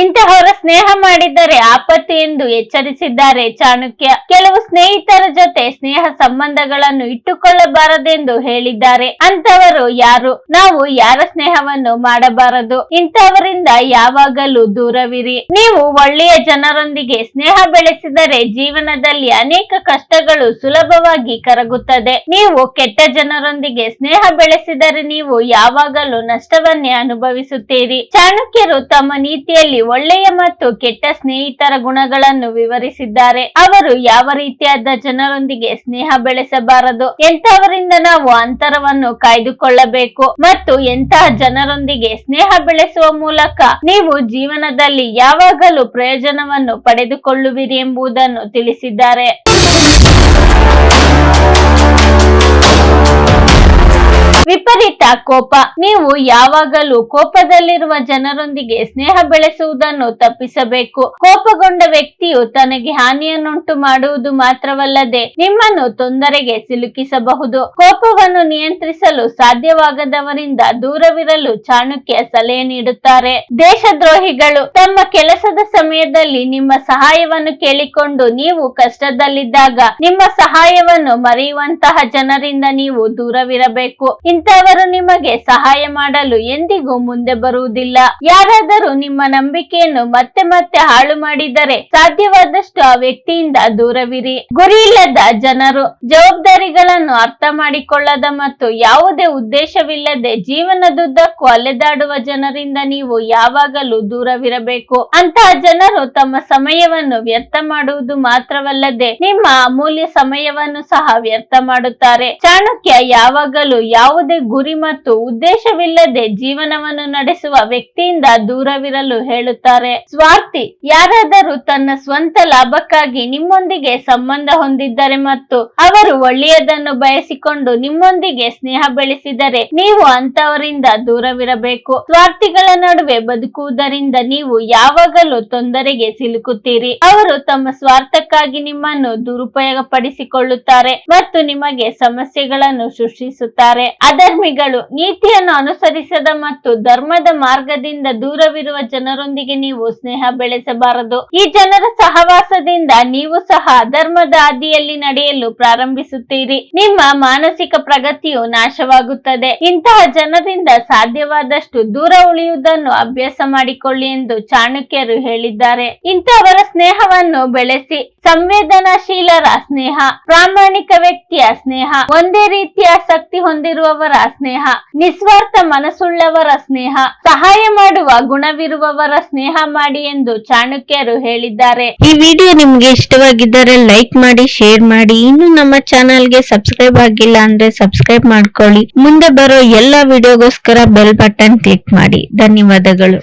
ಇಂತಹವರ ಸ್ನೇಹ ಮಾಡಿದರೆ ಆಪತ್ತು ಎಂದು ಎಚ್ಚರಿಸಿದ್ದಾರೆ. ಚಾಣಕ್ಯ, ಕೆಲವು ಸ್ನೇಹಿತರ ಜೊತೆ ಸ್ನೇಹ ಸಂಬಂಧಗಳನ್ನು ಇಟ್ಟುಕೊಳ್ಳಬಾರದೆಂದು ಹೇಳಿದ್ದಾರೆ. ಅಂತವರು ಯಾರು? ನಾವು ಯಾರ ಸ್ನೇಹವನ್ನು ಮಾಡಬಾರದು? ಇಂತಹವರಿಂದ ಯಾವಾಗಲೂ ದೂರವಿರಿ. ನೀವು ಒಳ್ಳೆಯ ಜನರೊಂದಿಗೆ ಸ್ನೇಹ ಬೆಳೆಸಿದರೆ ಜೀವನದಲ್ಲಿ ಅನೇಕ ಕಷ್ಟಗಳು ಸುಲಭವಾಗಿ ಕರಗುತ್ತದೆ. ನೀವು ಕೆಟ್ಟ ಜನರೊಂದಿಗೆ ಸ್ನೇಹ ಬೆಳೆಸಿದರೆ ನೀವು ಯಾವಾಗಲೂ ನಷ್ಟವನ್ನೇ ಅನುಭವಿಸುತ್ತೀರಿ. ಚಾಣಕ್ಯರು ತಮ್ಮ ನೀತಿಯಲ್ಲಿ ಒಳ್ಳೆಯ ಮತ್ತು ಕೆಟ್ಟ ಸ್ನೇಹಿತರ ಗುಣಗಳನ್ನು ವಿವರಿಸಿದ್ದಾರೆ. ಅವರು ಯಾವ ರೀತಿಯಾದ ಜನರೊಂದಿಗೆ ಸ್ನೇಹ ಬೆಳೆಸಬಾರದು? ಎಂತವರಿಂದ ನಾವು ಅಂತರವನ್ನು ಕಾಯ್ದುಕೊಳ್ಳಬೇಕು? ಮತ್ತು ಎಂತಹ ಜನರೊಂದಿಗೆ ಸ್ನೇಹ ಬೆಳೆಸುವ ಮೂಲಕ ನೀವು ಜೀವನದಲ್ಲಿ ಯಾವಾಗಲೂ ಪ್ರಯೋಜನವನ್ನು ಪಡೆದುಕೊಳ್ಳುವಿರಿ ಎಂಬುದನ್ನು ತಿಳಿಸಿದ್ದಾರೆ. ವಿಪರೀತ ಕೋಪ. ನೀವು ಯಾವಾಗಲೂ ಕೋಪದಲ್ಲಿರುವ ಜನರೊಂದಿಗೆ ಸ್ನೇಹ ಬೆಳೆಸುವುದನ್ನು ತಪ್ಪಿಸಬೇಕು. ಕೋಪಗೊಂಡ ವ್ಯಕ್ತಿಯು ತನಗೆ ಹಾನಿಯನ್ನುಂಟು ಮಾಡುವುದು ಮಾತ್ರವಲ್ಲದೆ ನಿಮ್ಮನ್ನು ತೊಂದರೆಗೆ ಸಿಲುಕಿಸಬಹುದು. ಕೋಪವನ್ನು ನಿಯಂತ್ರಿಸಲು ಸಾಧ್ಯವಾಗದವರಿಂದ ದೂರವಿರಲು ಚಾಣಕ್ಯ ಸಲಹೆ ನೀಡುತ್ತಾರೆ. ದೇಶದ್ರೋಹಿಗಳು, ತಮ್ಮ ಕೆಲಸದ ಸಮಯದಲ್ಲಿ ನಿಮ್ಮ ಸಹಾಯವನ್ನು ಕೇಳಿಕೊಂಡು ನೀವು ಕಷ್ಟದಲ್ಲಿದ್ದಾಗ ನಿಮ್ಮ ಸಹಾಯವನ್ನು ಮರೆಯುವಂತಹ ಜನರಿಂದ ನೀವು ದೂರವಿರಬೇಕು. ಇಂಥವರು ನಿಮಗೆ ಸಹಾಯ ಮಾಡಲು ಎಂದಿಗೂ ಮುಂದೆ ಬರುವುದಿಲ್ಲ. ಯಾರಾದರೂ ನಿಮ್ಮ ನಂಬಿಕೆಯನ್ನು ಮತ್ತೆ ಮತ್ತೆ ಹಾಳು ಮಾಡಿದರೆ ಸಾಧ್ಯವಾದಷ್ಟು ಆ ವ್ಯಕ್ತಿಯಿಂದ ದೂರವಿರಿ. ಗುರಿಯಿಲ್ಲದ ಜನರು ಜವಾಬ್ದಾರಿಗಳನ್ನು ಅರ್ಥ ಮಾಡಿಕೊಳ್ಳದ ಮತ್ತು ಯಾವುದೇ ಉದ್ದೇಶವಿಲ್ಲದೆ ಜೀವನದುದ್ದಕ್ಕೂ ಅಲೆದಾಡುವ ಜನರಿಂದ ನೀವು ಯಾವಾಗಲೂ ದೂರವಿರಬೇಕು. ಅಂತಹ ಜನರು ತಮ್ಮ ಸಮಯವನ್ನು ವ್ಯರ್ಥ ಮಾಡುವುದು ಮಾತ್ರವಲ್ಲದೆ ನಿಮ್ಮ ಅಮೂಲ್ಯ ಸಮಯವನ್ನು ಸಹ ವ್ಯರ್ಥ ಮಾಡುತ್ತಾರೆ. ಚಾಣಕ್ಯ ಯಾವಾಗಲೂ ಯಾವುದೇ ಗುರಿ ಮತ್ತು ಉದ್ದೇಶವಿಲ್ಲದೆ ಜೀವನವನ್ನು ನಡೆಸುವ ವ್ಯಕ್ತಿಯಿಂದ ದೂರವಿರಲು ಹೇಳುತ್ತಾರೆ. ಸ್ವಾರ್ಥಿ, ಯಾರಾದರೂ ತನ್ನ ಸ್ವಂತ ಲಾಭಕ್ಕಾಗಿ ನಿಮ್ಮೊಂದಿಗೆ ಸಂಬಂಧ ಹೊಂದಿದ್ದರೆ ಮತ್ತು ಅವರು ಒಳ್ಳೆಯದನ್ನು ಬಯಸಿಕೊಂಡು ನಿಮ್ಮೊಂದಿಗೆ ಸ್ನೇಹ ಬೆಳೆಸಿದರೆ ನೀವು ಅಂತವರಿಂದ ದೂರವಿರಬೇಕು. ಸ್ವಾರ್ಥಿಗಳ ನಡುವೆ ಬದುಕುವುದರಿಂದ ನೀವು ಯಾವಾಗಲೂ ತೊಂದರೆಗೆ ಸಿಲುಕುತ್ತೀರಿ. ಅವರು ತಮ್ಮ ಸ್ವಾರ್ಥಕ್ಕಾಗಿ ನಿಮ್ಮನ್ನು ದುರುಪಯೋಗ ಪಡಿಸಿಕೊಳ್ಳುತ್ತಾರೆ ಮತ್ತು ನಿಮಗೆ ಸಮಸ್ಯೆಗಳನ್ನು ಸೃಷ್ಟಿಸುತ್ತಾರೆ. ಅಧರ್ಮಿಗಳು ನೀತಿಯನ್ನು ಅನುಸರಿಸದ ಮತ್ತು ಧರ್ಮದ ಮಾರ್ಗದಿಂದ ದೂರವಿರುವ ಜನರೊಂದಿಗೆ ನೀವು ಸ್ನೇಹ ಬೆಳೆಸಬಾರದು. ಈ ಜನರ ಸಹವಾಸದಿಂದ ನೀವು ಸಹ ಅಧರ್ಮದ ಹಾದಿಯಲ್ಲಿ ನಡೆಯಲು ಪ್ರಾರಂಭಿಸುತ್ತೀರಿ. ನಿಮ್ಮ ಮಾನಸಿಕ ಪ್ರಗತಿಯು ನಾಶವಾಗುತ್ತದೆ. ಇಂತಹ ಜನರಿಂದ ಸಾಧ್ಯವಾದಷ್ಟು ದೂರ ಉಳಿಯುವುದನ್ನು ಅಭ್ಯಾಸ ಮಾಡಿಕೊಳ್ಳಿ ಎಂದು ಚಾಣಕ್ಯರು ಹೇಳಿದ್ದಾರೆ. ಇಂತಹವರ ಸ್ನೇಹವನ್ನು ಬೆಳೆಸಿ. ಸಂವೇದನಾಶೀಲರ ಸ್ನೇಹ, ಪ್ರಾಮಾಣಿಕ ವ್ಯಕ್ತಿಯ ಸ್ನೇಹ, ಒಂದೇ ರೀತಿಯ ಆಸಕ್ತಿ ಹೊಂದಿರುವವರ ಸ್ನೇಹ, ನಿಸ್ವಾರ್ಥ ಮನಸ್ಸುಳ್ಳವರ ಸ್ನೇಹ, ಸಹಾಯ ಮಾಡುವ, ಗುಣವಿರುವವರ ಸ್ನೇಹ ಮಾಡಿ ಎಂದು ಚಾಣಕ್ಯರು ಹೇಳಿದ್ದಾರೆ. ಈ ವಿಡಿಯೋ ನಿಮ್ಗೆ ಇಷ್ಟವಾಗಿದ್ದರೆ ಲೈಕ್ ಮಾಡಿ, ಶೇರ್ ಮಾಡಿ. ಇನ್ನು ನಮ್ಮ ಚಾನಲ್ಗೆ ಸಬ್ಸ್ಕ್ರೈಬ್ ಆಗಿಲ್ಲ ಅಂದ್ರೆ ಸಬ್ಸ್ಕ್ರೈಬ್ ಮಾಡ್ಕೊಳ್ಳಿ. ಮುಂದೆ ಬರೋ ಎಲ್ಲಾ ವಿಡಿಯೋಗೋಸ್ಕರ ಬೆಲ್ ಬಟನ್ ಕ್ಲಿಕ್ ಮಾಡಿ. ಧನ್ಯವಾದಗಳು.